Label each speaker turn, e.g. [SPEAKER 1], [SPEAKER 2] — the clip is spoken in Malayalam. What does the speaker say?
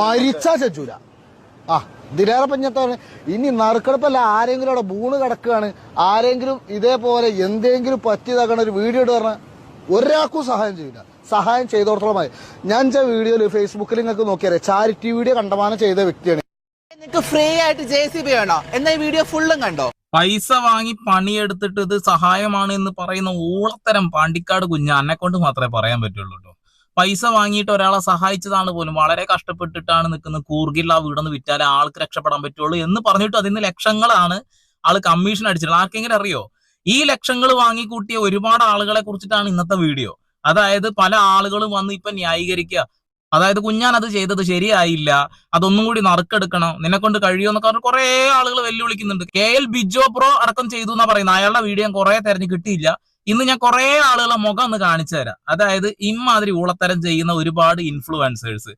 [SPEAKER 1] മരിച്ചാ ചച്ചൂല ആ ദിലേറെ പഞ്ഞത്താണ് ഇനി നറുക്കെടുപ്പല്ല ആരെങ്കിലും അവിടെ ബൂണ് കിടക്കുകയാണ് ആരെങ്കിലും ഇതേപോലെ എന്തെങ്കിലും പറ്റിയതാക്കണ ഒരു വീഡിയോ ഇട്ട് പറഞ്ഞാൽ ഒരാൾക്കും സഹായം ചെയ്യില്ല. സഹായം ചെയ്തോടത്തോളം മതി ഞാൻ ചെ വീഡിയോയിൽ ഫേസ്ബുക്കിൽ നിങ്ങൾക്ക് നോക്കിയാലേ ചാരിറ്റി വീഡിയോ കണ്ടമാനം ചെയ്ത വ്യക്തിയാണ്.
[SPEAKER 2] നിങ്ങൾക്ക് ഫ്രീ ആയിട്ട് ജെ സി ബി വേണോ? എന്നാ ഈ വീഡിയോ ഫുള്ളും കണ്ടോ?
[SPEAKER 3] പൈസ വാങ്ങി പണിയെടുത്തിട്ട് ഇത് സഹായമാണ് എന്ന് പറയുന്ന ഊളത്തരം പാണ്ടിക്കാട് കുഞ്ഞ് എന്നെ കൊണ്ട് മാത്രമേ പറയാൻ പറ്റുള്ളൂ കേട്ടോ. പൈസ വാങ്ങിയിട്ട് ഒരാളെ സഹായിച്ചതാണ് പോലും. വളരെ കഷ്ടപ്പെട്ടിട്ടാണ് നിൽക്കുന്നത്. കൂർഗിൽ ആ വീടൊന്ന് വിറ്റാലേ ആൾക്ക് രക്ഷപ്പെടാൻ പറ്റുള്ളൂ എന്ന് പറഞ്ഞിട്ട് അതിന് ലക്ഷങ്ങളാണ് ആൾ കമ്മീഷൻ അടിച്ചിട്ടുള്ളത്. ആർക്കെങ്കിലും അറിയോ? ഈ ലക്ഷങ്ങൾ വാങ്ങിക്കൂട്ടിയ ഒരുപാട് ആളുകളെ കുറിച്ചിട്ടാണ് ഇന്നത്തെ വീഡിയോ. അതായത് പല ആളുകളും വന്ന് ഇപ്പൊ ന്യായീകരിക്കുക. അതായത് കുഞ്ഞാൻ അത് ചെയ്തത് ശരിയായില്ല. അതൊന്നും കൂടി നറുക്കെടുക്കണം. നിന്നെ കൊണ്ട് കഴിയുമെന്നൊക്കെ പറഞ്ഞ് കുറെ ആളുകൾ വെല്ലുവിളിക്കുന്നുണ്ട്. കെ എൽ ബിജോ പ്രോ അടക്കം ചെയ്തു എന്നാ പറയുന്നത്. അയാളുടെ വീഡിയോ കുറെ തെരഞ്ഞു കിട്ടിയില്ല. ഇന്ന് ഞാൻ കുറെ ആളുകളെ മുഖം ഒന്ന് കാണിച്ചു തരാം. അതായത് ഇമാതിരി ഊളത്തരം ചെയ്യുന്ന ഒരുപാട് ഇൻഫ്ലുവൻസേഴ്സ്